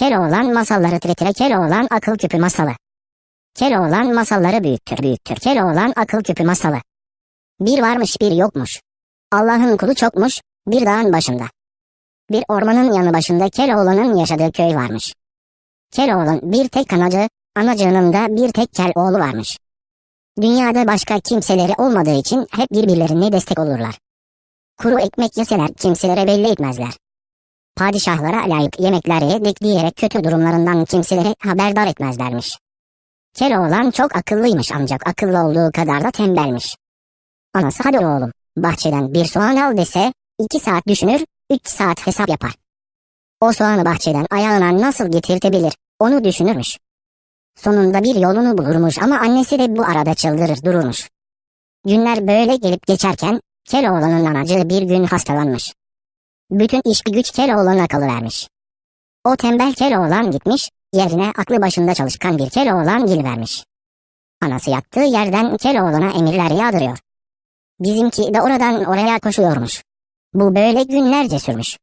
Keloğlan masalları tritire Keloğlan akıl küpü masalı. Keloğlan masalları büyüttür büyüttür Keloğlan akıl küpü masalı. Bir varmış bir yokmuş. Allah'ın kulu çokmuş, bir dağın başında. Bir ormanın yanı başında Keloğlan'ın yaşadığı köy varmış. Keloğlan bir tek anacı, anacığının da bir tek kel oğlu varmış. Dünyada başka kimseleri olmadığı için hep birbirlerine destek olurlar. Kuru ekmek yeseler kimselere belli etmezler. Padişahlara layık yemekler yedik diyerek kötü durumlarından kimselere haberdar etmezlermiş. Keloğlan çok akıllıymış ancak akıllı olduğu kadar da tembelmiş. Anası hadi oğlum bahçeden bir soğan al dese iki saat düşünür, üç saat hesap yapar. O soğanı bahçeden ayağına nasıl getirtebilir onu düşünürmüş. Sonunda bir yolunu bulurmuş ama annesi de bu arada çıldırır dururmuş. Günler böyle gelip geçerken Keloğlan'ın anacığı bir gün hastalanmış. Bütün iş güç Keloğlan'a kalıvermiş. O tembel Keloğlan gitmiş, yerine aklı başında çalışkan bir Keloğlan gelivermiş. Anası yattığı yerden Keloğlan'a emirler yağdırıyor. Bizimki de oradan oraya koşuyormuş. Bu böyle günlerce sürmüş.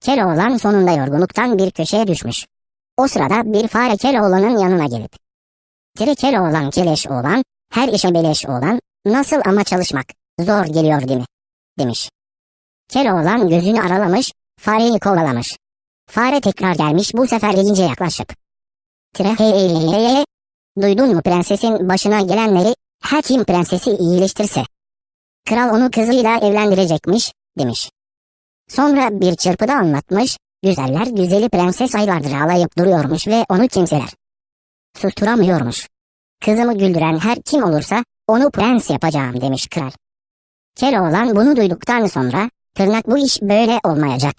Keloğlan sonunda yorgunluktan bir köşeye düşmüş. O sırada bir fare Keloğlan'ın yanına gelip. Tire Keloğlan keleş oğlan, her işe beleş oğlan, nasıl ama çalışmak, zor geliyor değil mi? Demiş. Keloğlan gözünü aralamış, fareyi kovalamış. Fare tekrar gelmiş bu sefer iyice yaklaşıp. Tire hey hey hey hey. Duydun mu prensesin başına gelenleri, her kim prensesi iyileştirse. Kral onu kızıyla evlendirecekmiş, demiş. Sonra bir çırpıda anlatmış, güzeller güzeli prenses aylardır ağlayıp duruyormuş ve onu kimseler susturamıyormuş. Kızımı güldüren her kim olursa onu prens yapacağım demiş kral. Keloğlan bunu duyduktan sonra tırnak bu iş böyle olmayacak.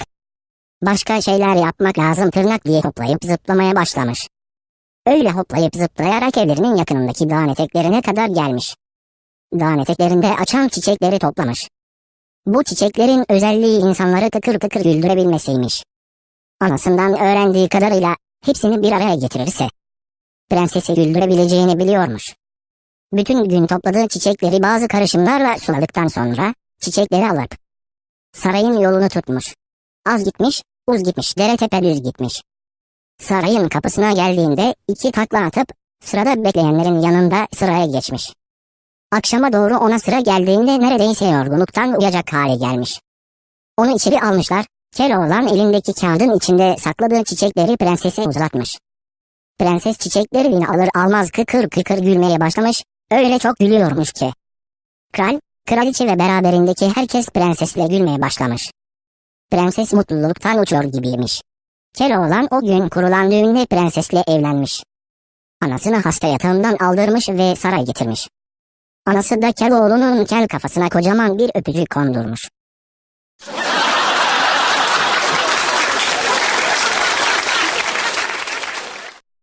Başka şeyler yapmak lazım tırnak diye hoplayıp zıplamaya başlamış. Öyle hoplayıp zıplayarak evlerinin yakınındaki dağın eteklerine kadar gelmiş. Dağın eteklerinde açan çiçekleri toplamış. Bu çiçeklerin özelliği insanları tıkır tıkır güldürebilmesiymiş. Anasından öğrendiği kadarıyla hepsini bir araya getirirse prensesi güldürebileceğini biliyormuş. Bütün gün topladığı çiçekleri bazı karışımlarla suladıktan sonra çiçekleri alıp sarayın yolunu tutmuş. Az gitmiş, uz gitmiş, dere tepe düz gitmiş. Sarayın kapısına geldiğinde iki takla atıp sırada bekleyenlerin yanında sıraya geçmiş. Akşama doğru ona sıra geldiğinde neredeyse yorgunluktan uyuyacak hale gelmiş. Onu içeri almışlar, Keloğlan elindeki kağıdın içinde sakladığı çiçekleri prensese uzatmış. Prenses çiçeklerini alır almaz kıkır kıkır gülmeye başlamış, öyle çok gülüyormuş ki. Kral, kraliçe ve beraberindeki herkes prensesle gülmeye başlamış. Prenses mutluluktan uçuyor gibiymiş. Keloğlan o gün kurulan düğünde prensesle evlenmiş. Anasını hasta yatağından aldırmış ve saray getirmiş. Anası da Keloğlu'nun kel kafasına kocaman bir öpücük kondurmuş.